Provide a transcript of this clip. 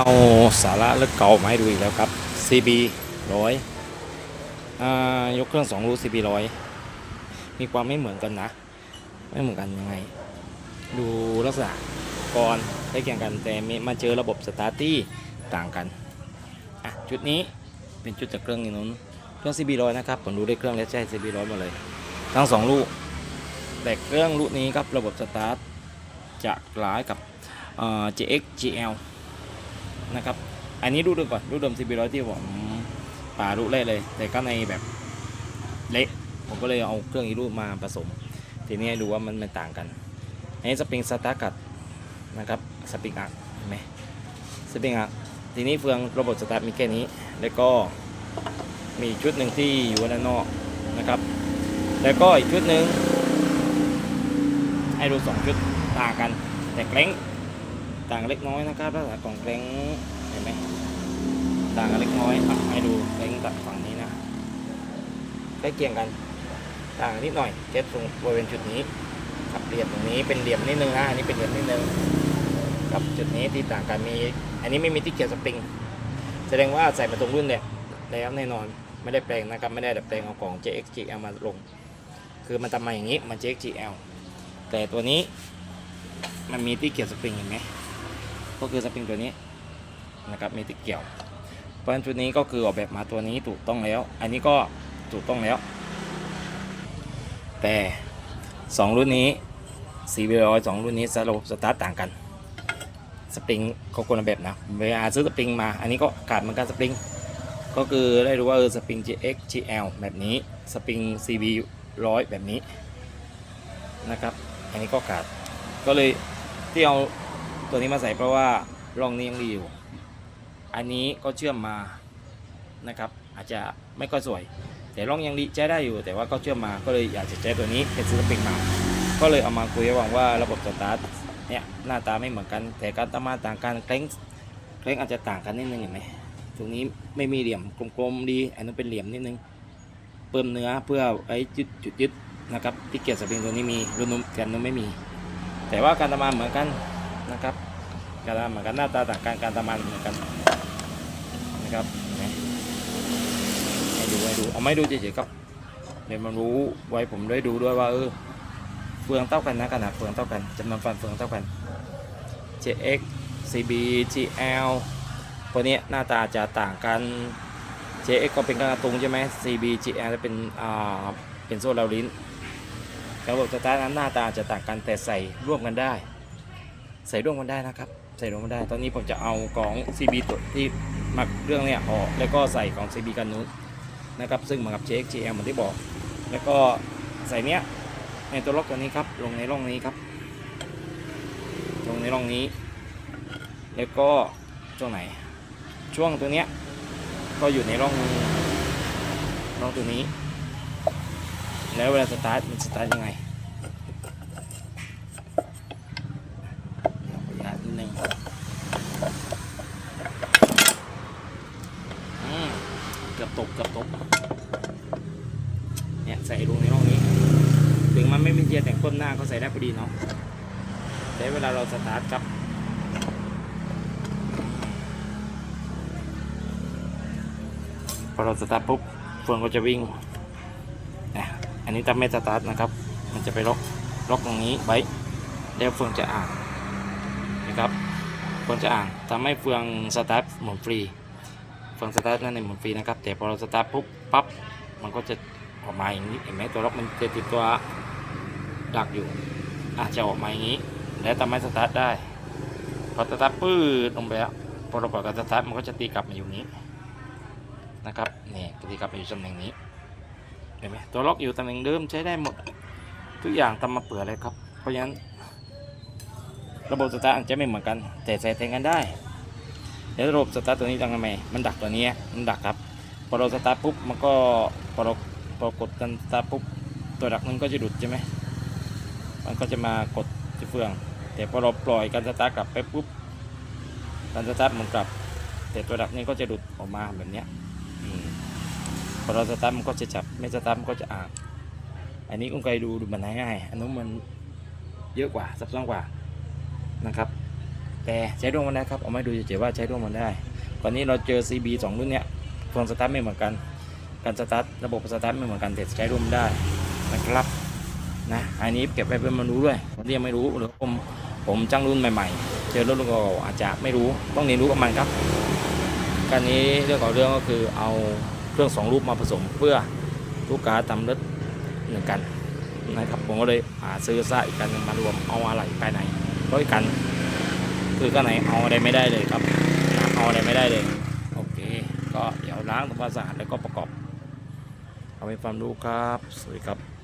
เอาสาระเลือกเก่ามาให้ดูอีกแล้วครับ CB ร้อยยกเครื่องสองรู CB ร้อยมีความไม่เหมือนกันนะ ไม่เหมือนกันยังไง ดูลักษณะก่อนใกล้เคียงกันแต่มีมาเจอระบบสตาร์ตี้ต่างกันอะจุดนี้เป็นจุดจากเครื่องนี้นู้นเครื่อง CB ร้อยนะครับผมดูได้เครื่องแล้วใช่ CB ร้อยหมาเลย ทั้งสองลูกแต่เครื่องลูกนี้ครับระบบสตาร์ทจะคล้ายกับเอ่อ JX GL นะครับ อันนี้รูเดิมก่อนรูปเดิม CB ร้อยที่ผมป่ารูปแรกเลย แต่ก็ในแบบเละผมก็เลยเอาเครื่องอีรูปมาผสม ทีนี้ให้ดูว่ามันมันต่างกัน อันนี้สปริงสตาร์กัดนะครับสปริงอักเห็นไหมสปริงอักทีนี้เฟืองระบบสตาร์ทมีแค่นี้ แล้วก็มีชุดหนึ่งที่อยู่ด้านนอกนะครับ แล้วก็อีกชุดหนึ่งให้ดูสองชุดต่างกัน แต่เกล้ง ต่างเล็กน้อยนะครับลักษณะของเกรงเห็นไหมต่างกันเล็กน้อยอะให้ดูเกรงตัดฝั่งนี้นะใกล้เคียงกัน ต่างนิดหน่อยเจ็ดตรงบริเวณจุดนี้กับเหลี่ยมตรงนี้เป็นเหลี่ยมนิดนึงนะอันนี้เป็นเหลี่ยมนิดนึงกับจุดนี้ที่ต่างกันมี อันนี้ไม่มีที่เกี่ยวสปริง แสดงว่าใส่มาตรงรุ่นเนี่ยแล้วแน่นอนไม่ได้แปลงนะครับไม่ได้ดัดแปลงเอาของ JXGL มาลง คือมันทำมาอย่างนี้มัน JXGL แต่ตัวนี้มันมีที่เกี่ยวสปริงเห็นไหม ก็คือสปริงตัวนี้นะครับมีที่เกี่ยว เพราะฉะนั้นชุดนี้ก็คือออกแบบมาตัวนี้ถูกต้องแล้ว อันนี้ก็ถูกต้องแล้ว แต่ 2 รุ่นนี้4 0 0สองรุ่นนี้ระบบสตาร์ทต่างกันสปริงเขาคนละแบบนะเวลาซื้อสปริงมา อันนี้ก็ขาดเหมือนกันสปริงก็คือได้รู้ว่าเออสปริง GX GL แบบนี้สปริง CB ร้อยแบบนี้นะครับ อันนี้ก็ขาดก็เลยที่เอา ตัวนี้มาใส่เพราะว่าร่องนี้ยังดีอยู่ อันนี้ก็เชื่อมมานะครับ อาจจะไม่ค่อยสวย แต่ร่องยังดีใช้ได้อยู่ แต่ว่าก็เชื่อมมาก็เลยอยากจะใช้ตัวนี้เป็นซื้อสปริงมา ก็เลยเอามาคุยห้ฟังว่าระบบสตาร์ทเนี่ยหน้าตาไม่เหมือนกัน แต่การทำงาต่างกันเคล้งเคล้งอาจจะต่างกันนิดนึงเห็นไหมตรงนี้ไม่มีเหลี่ยมกลมๆดี อันนู้นเป็นเหลี่ยมนิดนึงเพิ่มเนื้อเพื่อไอ้จุดจุดยึดนะครับที่เกียร์สปริงตัวนี้มีรุ่นนู้นแกนนู้นไม่มี แต่ว่าการทำงาเหมือนกัน นะครับกรทำงานเหมือนกันหน้าตาต่างกันการทำงานเหมือนกันนะครับให้ดูให้ดูเอาไม่ดูเฉยๆครับเดี๋ยวมันรู้ไว้ผมได้ดูด้วยว่าเออเฟืองเท่ากันนะขนาดเฟืองเท่ากันจำนวนฟันเฟืองเท่ากัน JX CB GL พวกนี้หน้าตาจะต่างกัน JX ก็เป็นกระตุงใช่ไหม CB GL จะเป็นอ่าเป็นโซ่เราลิ้นระบบสตาร์ทนั้นหน้าตาจะต่างกันแต่ใส่ร่วมกันได้ ใส่ร่วมกันได้นะครับ ใส่ร่วมกันได้ ตอนนี้ผมจะเอาของ CB ตัวที่มักเรื่องเนี้ยออกแล้วก็ใส่ของ CB กันนู้นนะครับ ซึ่งเหมือนกับ JXGL เหมือนที่บอก แล้วก็ใส่เนี้ยในตัวล็อกตัวนี้ครับ ลงในร่องนี้ครับ ลงในร่องนี้ แล้วก็ช่วงไหน ช่วงตัวเนี้ยก็อยู่ในร่องร่องตัวนี้ แล้วเวลาสตาร์ทมันสตาร์ทยังไงขออนุญาตนิดนึงอืมเกือบตกกือบตกเนี่ยใส่ลงในร่องนี้ ถึงมันไม่เป็นเกียร์แต่งก้นหน้าก็ใส่ได้พอดีเนาะแต่เวลาเราสตาร์ทครับพอเราสตาร์ทปุ๊บเฟืองก็จะวิ่งนะอันนี้ถ้าไม่สตาร์ทนะครับ มันจะไปล็อกล็อกตรงนี้ไว้แล้วเฟืองจะอ่านนะครับเฟืองจะอ่านทำให้เฟืองสตาร์ทหมุนฟรี ฟืองสตาร์ทนั่นเองหมุนฟรีนะครับ แต่พอเราสตาร์ทปุ๊บปั๊บมันก็จะออกมาอย่างนี้เห็นไหมตัวล็อกมันจะติดตัวดักอยู่ อาจจะออกมาอย่างนี้ แล้วทำให้สตาร์ทได้ พอสตาร์ทปื้ดลงไปแล้วพอเราปล่อยการสตาร์ทมันก็จะตีกลับมาอยู่นี้นะครับนี่ตีกลับมาอยู่ตำแหน่งนี้เห็นไหมตัวล็อกอยู่ตำแหน่งเดิมใช้ได้หมดทุกอย่างทำมาเปื่อเลยครับ เพราะฉะนั้น ระบบสตาร์ทอาจจะไม่เหมือนกัน แต่ใส่แทนกันได้ เดี๋ยวระบบสตาร์ทตัวนี้ทำยังไงมันดักตัวนี้มันดักครับ พอเราสตาร์ทปุ๊บมันก็พอเราพอกดกันสตาร์ทปุ๊บตัวดักนั้นก็จะหลุดใช่ไหมมันก็จะมากดที่เฟือง แต่พอเราปล่อยการสตาร์ทกลับไปปุ๊บการสตาร์ทมันกลับ แต่ตัวดักนี้ก็จะหลุดออกมาแบบเนี้ยพอเราสตาร์ทมันก็จะจับไม่สตาร์ทมันก็จะอ่านอันนี้กุ้งไก่ดูดูมันง่ายๆอันนู้นมันเยอะกว่าซับซ้อนกว่านะครับ แต่ใช้ร่วมกันได้ครับเอาไม่ดูเฉยๆว่าใช้ร่วมกันได้ตอนนี้เราเจอ CB สองรุ่นเนี้ยเฟืองสตาร์ทไม่เหมือนกัน การสตาร์ทระบบสตาร์ทไม่เหมือนกันแต่ใช้ร่วมได้นะครับนะอันนี้เก็บไว้เป็นมารู้ด้วยคนที่ยังไม่รู้หรือผมผมจ้างรุ่นใหม่ๆ เจอรถรุ่นเก่าอาจจะไม่รู้ต้องเรียนรู้กับมันครับการนี้เรื่องของเรื่องก็คือเอาเครื่องสองรูปมาผสมเพื่อลูกค้าทำรถหนึ่งกันนะครับผมก็เลยหาซื้อซ่าอีกกันมารวมเอาอะไรภายในราะอีกกัน คือข้างในเอาอะไรไม่ได้เลยครับเอาอะไรไม่ได้เลยโอเค ก็เดี๋ยวล้างทำความสะอาดแล้วก็ประกอบ เอาไปความรู้ครับ สวัสดีครับ